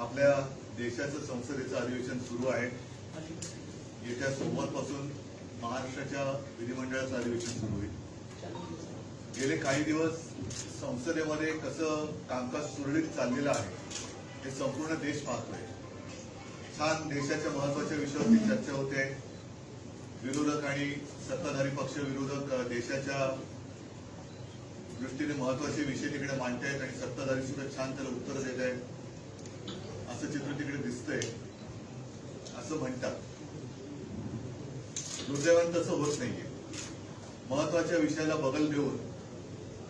आपल्या देशाचं संसदेचं अधिवेशन सुरू आहे. येत्या सोमवारपासून महाराष्ट्राच्या विधिमंडळाचं अधिवेशन सुरू होईल. गेले काही दिवस संसदेमध्ये कसं कामकाज सुरळीत चाललेलं आहे हे संपूर्ण देश पाहतोय. छान देशाच्या महत्त्वाच्या विषयावरती चर्चा होते. विरोधक आणि सत्ताधारी पक्ष विरोधक देशाच्या दृष्टीने महत्त्वाचे विषय तिकडे मांडतायत आणि सत्ताधारी सुद्धा छान त्याला उत्तर देत आहेत असं चित्र तिकडे दिसतंय. असं म्हणतात. दुर्दैवान तसं होत नाहीये. महत्त्वाच्या विषयाला बगल देऊन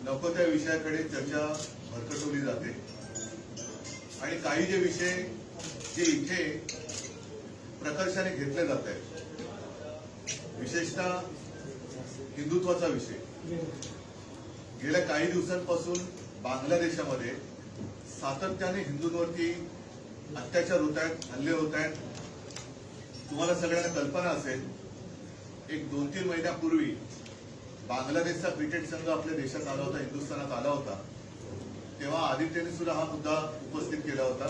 नको त्या विषयाकडे चर्चा भरकटवली जाते. आणि काही जे विषय जे इथे प्रकर्षाने घेतले जात आहेत विशेषतः हिंदुत्वाचा विषय. गेल्या काही दिवसांपासून बांगलादेशामध्ये सातत्याने हिंदूंवरती अत्याचार होत आहेत हल्ले होत आहेत. तुम्हाला सगळ्यांना कल्पना असेल एक दोन तीन महिन्यापूर्वी बांगलादेशचा क्रिकेट संघ आपल्या देशात आला होता हिंदुस्थानात आला होता. तेव्हा आदित्यने सुद्धा हा मुद्दा उपस्थित केला होता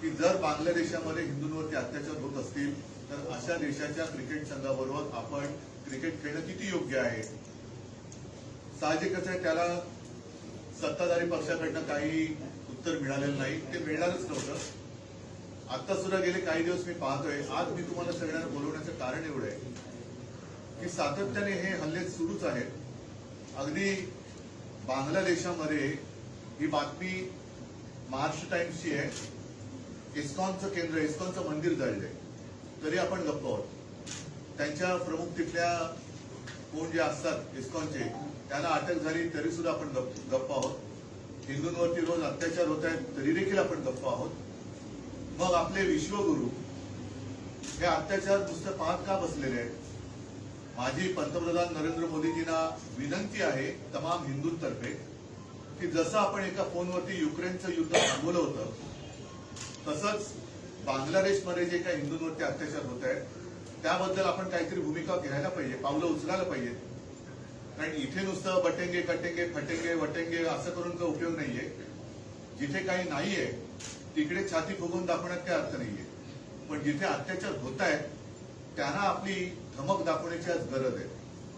की जर बांगलादेशामध्ये हिंदूंवरती अत्याचार होत असतील तर अशा देशाच्या क्रिकेट संघाबरोबर आपण क्रिकेट खेळणं किती योग्य आहे? साहजिकच आहे त्याला सत्ताधारी पक्षाकडनं काही उत्तर मिळालेलं नाही. ते मिळणारच नव्हतं. आता सुद्धा गेले काही दिवस मी पाहतोय. आज मी तुम्हाला सगळ्यांना बोलवण्याचं कारण एवढं आहे की सातत्याने हे हल्ले सुरूच आहेत. अगदी बांगलादेशामध्ये ही बातमी महाराष्ट्र टाइम्सची आहे. इस्कॉनचं केंद्र इस्कॉनचं मंदिर जळलंय तरी आपण गप्प आहोत. त्यांच्या प्रमुख तिथल्या कोण जे असतात इस्कॉनचे त्यांना अटक झाली तरी सुद्धा आपण गप्प गप्प आहोत. हिंदूंवरती रोज अत्याचार होत आहेत तरी देखील आपण गप्प आहोत. मग आपले विश्वगुरु हे अत्याचार नुसतं पाहत का बसलेले आहेत? माझी पंतप्रधान नरेंद्र मोदीजींना विनंती आहे तमाम हिंदूंतर्फे की जसं आपण एका फोनवरती युक्रेनचं युद्ध थांबवलं होतं तसंच बांगलादेशमध्ये जे काही हिंदूंवरती अत्याचार होत आहेत त्याबद्दल आपण काहीतरी भूमिका घ्यायला पाहिजे पावलं उचलायला पाहिजे कारण इथे नुसतं बटेंगे कटेंगे फटेंगे वटेंगे असं करून काही उपयोग नाहीये. जिथे काही नाहीये तिकडे छाती फुगून दाखवण्यात काही अर्थ नाहीये. पण जिथे अत्याचार होत आहेत त्यांना आपली धमक दाखवण्याची आज गरज आहे.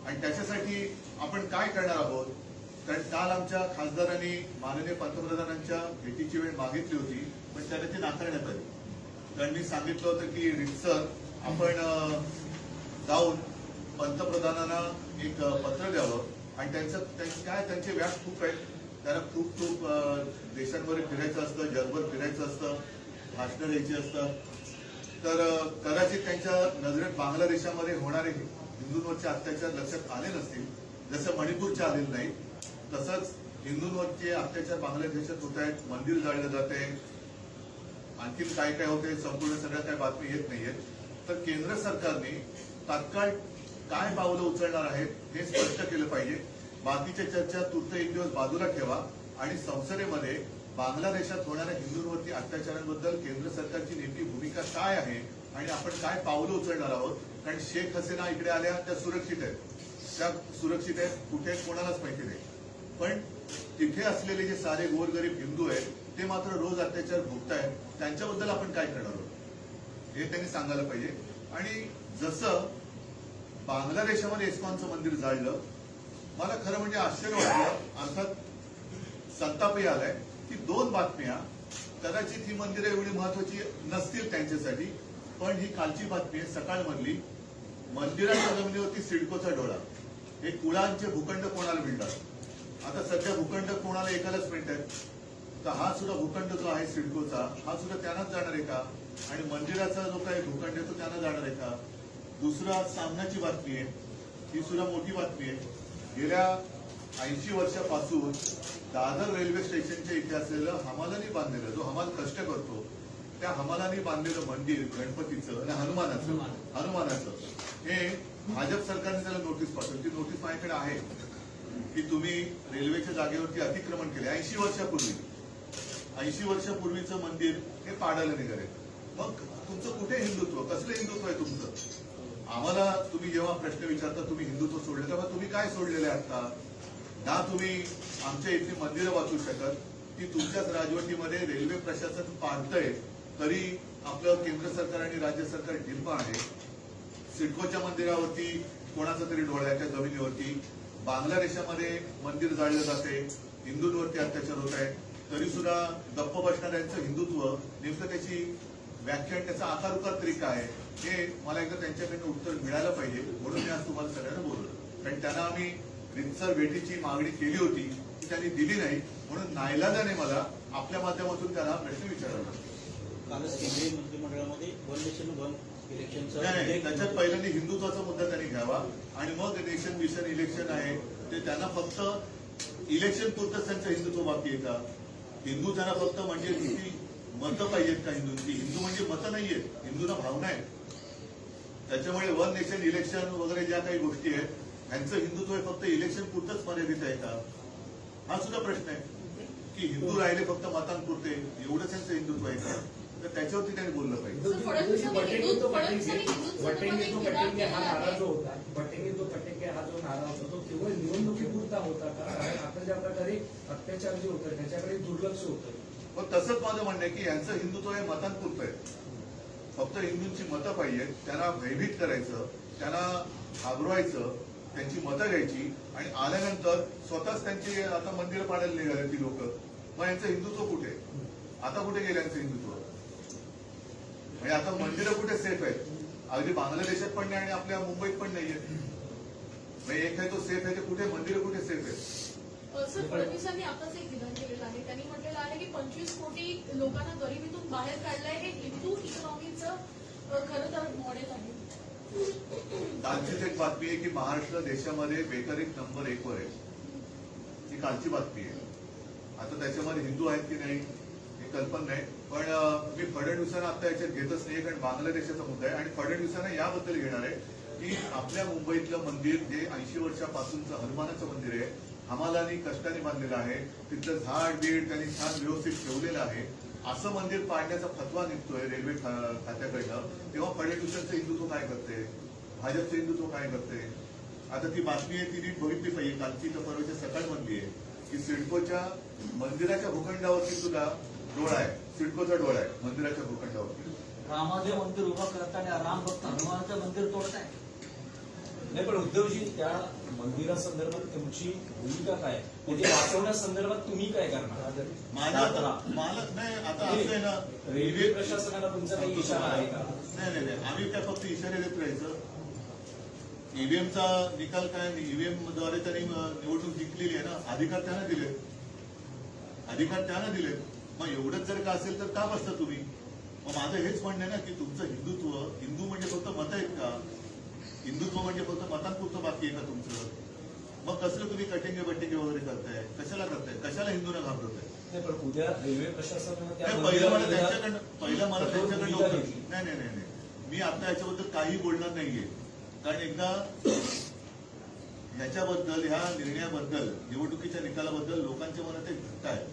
आणि त्याच्यासाठी आपण काय करणार आहोत? कारण काल आमच्या खासदारांनी माननीय पंतप्रधानांच्या भेटीची वेळ मागितली होती पण त्याला ती नाकारण्यात आली. त्यांनी सांगितलं होतं की रितसर आपण जाऊन पंतप्रधानांना एक पत्र द्यावं. आणि त्यांचं त्यांचं काय त्यांचे व्याप खूप आहेत. त्यांना खूप खूप देशांवर फिरायचं असतं जगभर फिरायचं असतं भाषणं द्यायची असतात तर कदाचित त्यांच्या नजरेत बांगलादेशामध्ये होणारे हिंदूंवरचे अत्याचार लक्षात आले नसतील. जसं मणिपूरचे आलेलं नाही तसंच हिंदूंवरचे अत्याचार बांगलादेशात होत आहेत. मंदिर जाळलं जात आहे. आणखीन काय काय होते संपूर्ण सगळ्या काय बातमी येत नाहीयेत. तर केंद्र सरकारने तात्काळ काय पावलं उचलणार आहेत हे स्पष्ट केलं पाहिजे. बाकीच्या चर्चा तूर्त एक दिवस बाजूला ठेवा आणि संसदेमध्ये बांगलादेशात होणाऱ्या हिंदूंवरती अत्याचारांबद्दल केंद्र सरकारची नेमकी भूमिका काय आहे आणि आपण काय पावलं उचलणार आहोत? कारण शेख हसीना इकडे आल्या त्या सुरक्षित आहेत. त्या सुरक्षित आहेत कुठे आहेत कोणालाच माहिती नाही. पण तिथे असलेले जे सारे गोरगरीब हिंदू आहेत ते मात्र रोज अत्याचार भोगतायत. त्यांच्याबद्दल आपण काय करणार आहोत? हे त्यांनी सांगायला पाहिजे. आणि जसं बांगलादेशामध्ये इस्कॉनचं मंदिर जाळलं मला खरं म्हणजे आश्चर्य वाटलं. अर्थात संतापही आलाय. की दोन बातम्या. कदाचित ही मंदिरं एवढी महत्वाची नसतील त्यांच्यासाठी पण ही कालची बातमी आहे सकाळमधली. मंदिराच्या जमिनीवरती सिडकोचा डोळा. हे कुळांचे भूखंड कोणाला मिळतात? आता सध्या भूखंड कोणाला एकालाच मिळतात? तर हा सुद्धा भूखंड जो आहे सिडकोचा हा सुद्धा त्यांनाच जाणार आहे का? आणि मंदिराचा जो काही भूखंड आहे तो त्यांना जाणार आहे का? दुसरा सामनाची बातमी आहे. ही सुद्धा मोठी बातमी आहे. गेल्या ऐंशी वर्षापासून दादर रेल्वे स्टेशनच्या इथे असलेलं हमालानी बांधलेलं जो हमाल कष्ट करतो त्या हमालानी बांधलेलं मंदिर गणपतीचं आणि हनुमानाचं हनुमानाचं हे भाजप सरकारने त्याला नोटीस पाठवली. ती नोटीस माझ्याकडे आहे की तुम्ही रेल्वेच्या जागेवरती अतिक्रमण केले. ऐंशी वर्षापूर्वी ऐंशी वर्षापूर्वीचं मंदिर हे पाडायला निघाले. मग तुमचं कुठे हिंदुत्व? कसलं हिंदुत्व आहे तुमचं? आम्हाला तुम्ही जेव्हा प्रश्न विचारता तुम्ही हिंदुत्व सोडले तेव्हा तुम्ही काय सोडलेले आहे आता ना तुम्ही आमच्या इथली मंदिरं वाचू शकत की तुमच्याच राजवटीमध्ये रेल्वे प्रशासन पाहतंय तरी आपलं केंद्र सरकार आणि राज्य सरकार ढिलपा आहे सिडकोच्या मंदिरावरती कोणाचा तरी डोळ्याच्या जमिनीवरती बांगलादेशामध्ये मंदिर जाळलं जाते हिंदूंवरती अत्याचार होत आहे तरी सुद्धा गप्प बसणाऱ्यांचं हिंदुत्व नेमकं त्याची व्याख्यान त्याचा आकार उकार तरी काय आहे? हे मला एकदा त्यांच्याकडनं उत्तर मिळालं पाहिजे म्हणून मी आज तुम्हाला सगळ्यांना बोललो कारण त्यांना आम्ही रितसर भेटीची मागणी केली होती ती त्यांनी दिली नाही म्हणून नाईलाजाने मला आपल्या माध्यमातून त्यांना प्रश्न विचारावा लागला. कालच केंद्रीय मंत्रिमंडळामध्ये वन नेशन वन इलेक्शनचा नाही नाही उल्लेख त्याच्यात पहिल्यांदा हिंदुत्वाचा मुद्दा त्यांनी घ्यावा आणि मग नेशन मिशन इलेक्शन आहे ते त्यांना फक्त इलेक्शन पुरतच त्यांचं हिंदुत्व बाकी आहे का? हिंदू त्यांना फक्त म्हणजे किती मतं पाहिजेत का हिंदूंची? हिंदू म्हणजे मतं नाहीयेत हिंदूंना भावना आहेत. त्याच्यामुळे वन नेशन इलेक्शन वगैरे ज्या काही गोष्टी आहेत ह्यांचं हिंदुत्व हे फक्त इलेक्शन पुरतच मर्यादित आहे का? हा सुद्धा प्रश्न आहे. की हिंदू राहिले फक्त मतांपुरते एवढंच त्यांचं हिंदुत्व आहे का? तर त्याच्यावरती त्यांनी बोललं पाहिजे. हा नारा. जो होता बटेंगे तो बटेंगे हा जो नारा होता तो केवळ निवडणुकीपुरता होता का? कारण आता ज्या प्रकारे अत्याचार जे होतं त्याच्याकडे दुर्लक्ष होतं. पण तसंच माझं म्हणणं आहे की यांचं हिंदुत्व हे मतांपुरतं आहे. फक्त हिंदूंची मतं पाहिजेत. त्यांना भयभीत करायचं त्यांना घाबरवायचं त्यांची मतं घ्यायची आणि आल्यानंतर स्वतःच त्यांची आता मंदिर पाडायला निघाले ती लोक. मग यांचं हिंदुत्व कुठे? आता कुठे गेलं यांचं हिंदुत्व? म्हणजे आता मंदिरं कुठे सेफ आहेत? अगदी बांगलादेशात पण नाही आणि आपल्या मुंबईत पण नाहीये. म्हणजे एक आहे तो सेफ आहे ते कुठे? मंदिरं कुठे सेफ आहेत? सर फडणवीसांनी आताच एक विधान केलेलं आहे. त्यांनी म्हटलेलं आहे की पंचवीस कोटी लोकांना गरिबीतून बाहेर काढलंय हे हिंदू इकॉनॉमीचं खरं तर मॉडेल आहे. कालचीच एक बातमी आहे की महाराष्ट्र देशामध्ये बेकारीत नंबर एक वर आहे. ती कालची बातमी आहे. आता त्याच्यामध्ये हिंदू आहेत की नाही हे कल्पना नाही. पण मी फडणवीसांना आता याच्यात घेतच नाही कारण बांगलादेशाचा मुद्दा आहे. आणि फडणवीसांना याबद्दल घेणार आहे की आपल्या मुंबईतलं मंदिर जे ऐंशी वर्षापासूनचं हनुमानाचं मंदिर आहे हमालानी कष्टाने बांधलेलं आहे. तिथलं झाड बीड त्यांनी छान व्यवस्थित ठेवलेलं आहे. असं मंदिर पाडण्याचा फतवा निघतोय रेल्वे खात्याकडनं. तेव्हा फडणवीसांचं हिंदुत्व काय करते? भाजपचं हिंदुत्व काय करते? आता ती बातमी आहे ती नीट बघितली पाहिजे. कालची तर परवाच्या सकाळ आहे की सिडकोच्या मंदिराच्या भूखंडावरती सुद्धा डोळा आहे. सिडकोचा डोळा आहे मंदिराच्या भूखंडावरती. रामाचे मंदिर उभं करताना राम भक्त हनुमानाचं मंदिर तोडताय. नाही पण उद्धवजी त्या मंदिरासंदर्भात तुमची भूमिका काय? ते वाचवण्यासंदर्भात तुम्ही काय करणार? माझा आता मला नाही आता असं आहे ना रेल्वे प्रशासनाला तुमचा काही इशारा आहे का? नाही नाही नाही आम्ही काय फक्त इशारे देत राहायचं. ईव्हीएमचा निकाल काय ईव्हीएमद्वारे त्यांनी निवडणूक जिंकलेली आहे ना अधिकार त्यांना दिले. अधिकार त्यांना दिले. मग एवढंच जर का असेल तर का बसता तुम्ही? मग माझं हेच म्हणणं आहे ना की तुमचं हिंदुत्व हिंदू म्हणजे फक्त मत आहेत का? हिंदुत्व म्हणजे फक्त मतांपुरतं बाकी आहे का तुमचं? मग कसलं तुम्ही कटिंगे बटिंगे वगैरे करताय? कशाला करताय? कशाला हिंदूंना घाबरताय नाही पण उद्या रेल्वे प्रशासनानं पहिलं मला त्यांच्याकडनं पहिलं मला त्यांच्याकडनं. नाही नाही नाही नाही. मी आता याच्याबद्दल काही बोलणार नाहीये. कारण एकदा ह्याच्याबद्दल ह्या निर्णयाबद्दल निवडणुकीच्या निकालाबद्दल लोकांच्या मनात एक धक्का आहे.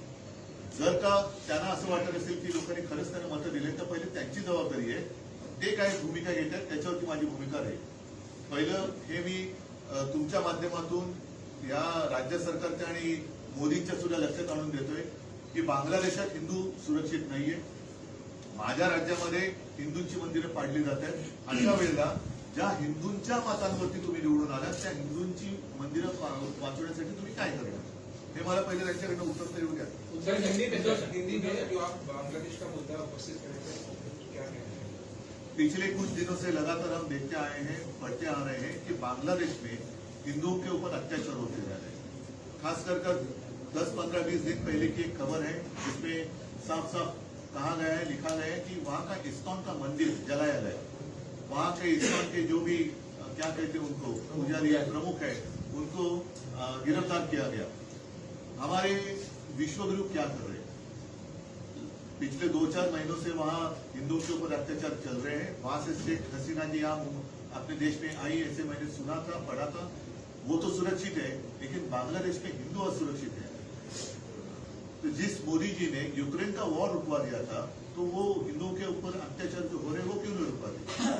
जर का त्यांना असं वाटत असेल की लोकांनी खरंच त्यांना मतं दिले तर पहिले त्यांची जबाबदारी आहे. ते काय भूमिका घेतात त्याच्यावरती माझी भूमिका राहील. पहिलं हे मी तुमच्या माध्यमातून या राज्य सरकारच्या आणि मोदींच्या सुद्धा लक्षात आणून देतोय की बांगलादेशात हिंदू सुरक्षित नाहीये माझ्या राज्यामध्ये हिंदूंची मंदिरं पाडली जात आहेत अशा वेळेला ज्या हिंदूंच्या मतांवरती तुम्ही निवडून आलात त्या हिंदूंची मंदिरं वाचवण्यासाठी तुम्ही काय करणार हे मला पहिले त्यांच्याकडनं उत्तर तर द्या हिंदी में का मुद्दा उपस्थित पिछले कुछ दिनों से लगातार हम देखते आए हैं, पढ़ते आ रहे हैं कि बांग्लादेश में हिंदुओं के ऊपर अत्याचार होते जा रहे हैं। खास कर दस पंद्रह बीस दिन पहले की एक खबर है, जिसमें साफ़ साफ़ कहा गया है, लिखा गया है कि वहाँ का इस्कॉन का मंदिर जलाया गया। वहाँ के इस्कॉन के जो भी, क्या कहते हैं उनको, पुजारी है प्रमुख है, उनको गिरफ़्तार किया गया। हमारे विश्वगुरु क्या कर रहे हैं? पिछले दो चार महीनों से वहाँ हिंदुओं के ऊपर अत्याचार चल रहे हैं। वहाँ से शेख हसीना जी यहाँ अपने देश में आई, ऐसे मैंने सुना था, पढ़ा था। वो तो सुरक्षित है, लेकिन बांग्लादेश में हिंदू असुरक्षित है। तो जिस मोदी जी ने यूक्रेन का वॉर रुकवा दिया था तो वो हिंदुओं के ऊपर अत्याचार जो हो रहे वो क्यों नहीं रुकवा दिया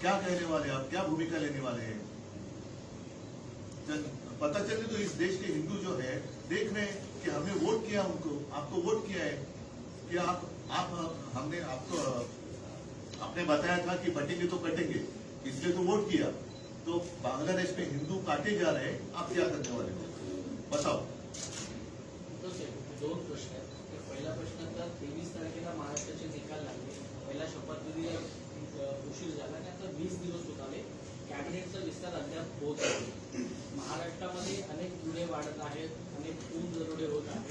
क्या कहने वाले आप? क्या भूमिका लेने वाले हैं? पता चले तो इस देश के हिंदू जो है, देख रहे हैं कि हमने वोट किया उनको, आपको वोट किया है। कि आप आप हमने आपको आपने बताया था कि बटेंगे तो कटेंगे इसलिए तो वोट किया। तो बांग्लादेश में हिंदू काटे जा रहे हैं आप क्या करने वाले हो? बताओ। दोन प्रश्न आहेत पहिला प्रश्न तर तेवीस तारखेला महाराष्ट्राचे निकाल लागले पहिला शपथविधी उशीर झाला आता वीस दिवस होत आले कॅबिनेटचा विस्तार अद्याप होत आहे महाराष्ट्रामध्ये अनेक जुडे वाढत आहेत अनेक पूल दरोडे होत आहेत.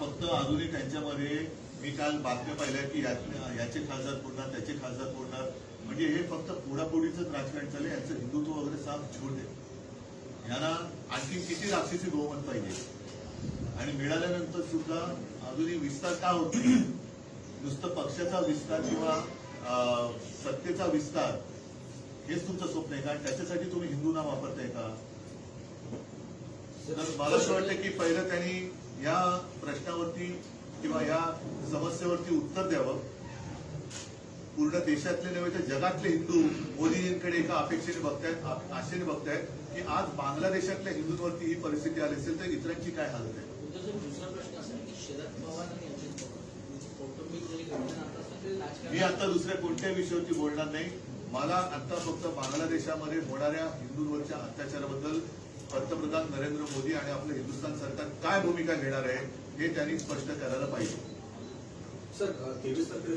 फक्त अजूनही त्यांच्यामध्ये मी काल बातम्या पाहिल्या की याचे खासदार फोडणार त्याचे खासदार फोडणार म्हणजे हे फक्त पोडापोडीच राजकारण चाललं यांचं हिंदुत्व वगैरे साफ झूट आहे. यांना आणखी किती राक्षसी बहुमत पाहिजे? आणि मिळाल्यानंतर सुद्धा अजूनही विस्तार का होत नाही? नुसतं पक्षाचा विस्तार किंवा सत्तेचा विस्तार हेच तुमचं स्वप्न आहे का? त्याच्यासाठी तुम्ही हिंदू नाव वापरताय का? तर मला असं वाटतं की पहिलं त्यांनी या प्रश्नावरती किंवा या समस्येवरती उत्तर द्यावं. पूर्ण देशातले नव्हे तर जगातले हिंदू मोदीजींकडे एका अपेक्षेने बघतायत आशेने बघतायत की आज बांगलादेशातल्या हिंदूंवरती ही परिस्थिती आली असेल तर इतरांची काय हालत आहे? तुमचा जो दुसरा प्रश्न असा आहे की शरद पवार आणि अजित पवार कौटुंबिक जरी घटना आता असतात तरी मी आता दुसऱ्या कोणत्याही विषयावरती बोलणार नाही. मला आता फक्त बांगलादेशामध्ये होणाऱ्या हिंदूंवरच्या अत्याचाराबद्दल पंतप्रधान नरेंद्र मोदी आणि आपलं हिंदुस्थान सरकार काय भूमिका घेणार आहे हे त्यांनी स्पष्ट करायला पाहिजे. सर तेवीस तारखेला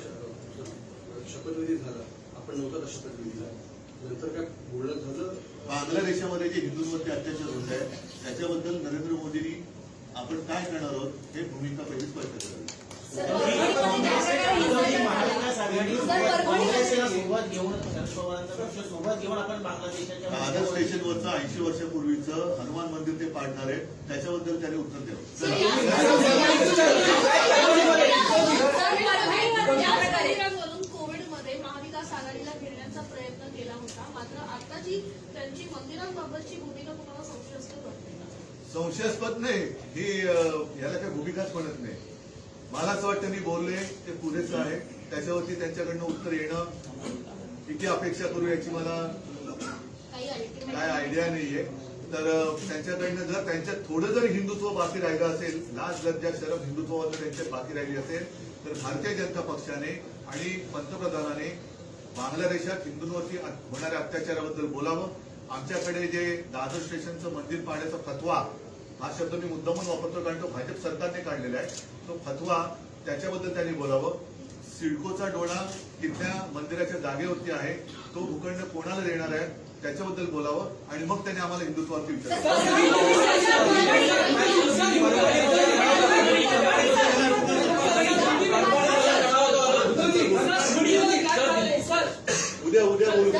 शपथविधी झाला. आपण नव्हता का शपथविधीला नंतर काय बोलणं झालं? बांगलादेशामध्ये जे हिंदूंवरती अत्याचार होत आहे त्याच्याबद्दल नरेंद्र मोदींनी आपण काय करणार आहोत हे भूमिका पहिली स्पष्ट करावी. सर, सोबत घेऊन सोबत घेऊन आपण बांगलादेशाच्या स्टेशनवरचं ऐंशी वर्षापूर्वीचं हनुमान मंदिर ते पाडणार आहे त्याच्याबद्दल त्याने उत्तर द्यावं. आघाडीला घेण्याचा प्रयत्न केला होता मात्र त्यांची मंदिरांबाबतची भूमिका तुम्हाला संशयास्पद वाटते संशयास्पद नाही ही याला काही भूमिकाच म्हणत नाही. मला असं वाटतं मी बोलले ते पुरेसं आहे. त्याच्यावरती त्यांच्याकडनं उत्तर येणं किती अपेक्षा करू याची मला काय आयडिया नाहीये. तर त्यांच्याकडनं जर त्यांच्यात थोडं जर हिंदुत्व बाकी राहिलं असेल लाच लज्जा शरम हिंदुत्वावर त्यांच्यात बाकी राहिली असेल तर भारतीय जनता पक्षाने आणि पंतप्रधानाने बांगलादेशात हिंदूंवरती होणाऱ्या अत्याचाराबद्दल बोलावं. आमच्याकडे जे दादर स्टेशनचं मंदिर पाहण्याचा फतवा हा शब्द मी मुद्दामून वापरतो कारण तो भाजप सरकारने काढलेला आहे तो फतवा त्याच्याबद्दल त्यांनी बोलावं सिडकोचा डोळा तिथल्या मंदिराच्या जागेवरती आहे तो भूखंड कोणाला देणार आहे त्याच्याबद्दल बोलावं आणि मग त्यांनी आम्हाला हिंदुत्वावरती विचारावं उद्या उद्या बोलू